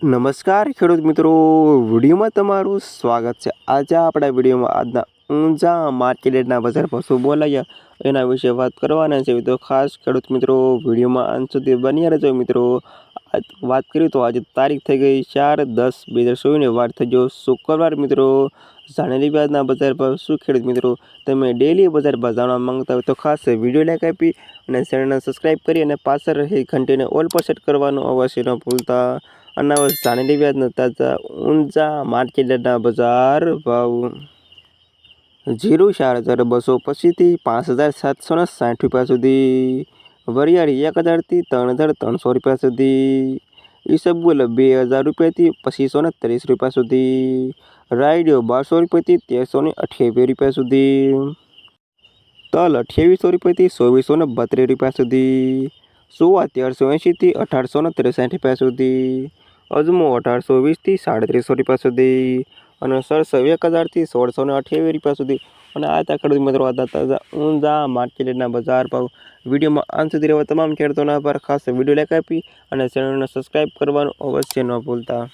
નમસ્કાર, ખેડૂત મિત્રો. વિડીયોમાં તમારું સ્વાગત છે. આજે આપણા વિડીયોમાં આજના ઊંઝા માર્કેટના બજાર પર શું બોલાયા એના વિશે વાત કરવાના છે તો ખાસ ખેડૂત મિત્રો, વિડીયોમાં અંત સુધી બન્યા રહેજો મિત્રો. વાત કરીએ તો આજે તારીખ થઈ ગઈ ચાર દસ બે હજાર ચોવીસની વાર થઈ ગયો શુક્રવાર મિત્રો. જાણેલી વ્યાજના બજાર પર શું ખેડૂત મિત્રો? તમે ડેલી બજાર પર જાણવા માંગતા હોય તો ખાસ વીડિયો લાઈક આપી અને ચેનલને સબસ્ક્રાઈબ કરી અને પાછળ રહી ઘંટીને ઓલ પર સેટ કરવાનું અવશ્ય ન ભૂલતા. અને જાણી વ્યાજના તાજા ઊંચા માર્કેટના બજાર ભાવ. જીરું ચાર હજાર બસો પચીસથી પાંચ હજાર સાતસો ને સાઠ રૂપિયા સુધી. વરિયાળી એક હજારથી ત્રણ હજાર ત્રણસો રૂપિયા સુધી. ઈસબગુલ બે હજાર રૂપિયાથી પચીસો ને ત્રીસ રૂપિયા સુધી. રાયડિયો બારસો રૂપિયાથી તેરસો ને અઠ્યાવીસ રૂપિયા સુધી. તલ અઠ્યાવીસો રૂપિયાથી ચોવીસો ને બત્રીસ રૂપિયા સુધી. સોવા તેરસો એંશીથી અઢારસો ને ત્રેસઠ રૂપિયા સુધી. અજમો અઢારસો વીસથી સાડત્રીસો રૂપિયા સુધી અને સરસો એક હજારથી સોળસો ને અઠ્યાવીસ રૂપિયા સુધી. અને આ હતા ખેડૂત મિત્રો હતા તાજા ઊંઝા માર્કેટના બજાર ભાવ. વિડીયોમાં અંત સુધી રહેવા તમામ ખેડૂતોના પર ખાસ વીડિયો લાઈક આપી અને ચેનલને સબસ્ક્રાઈબ કરવાનું અવશ્ય ન ભૂલતા.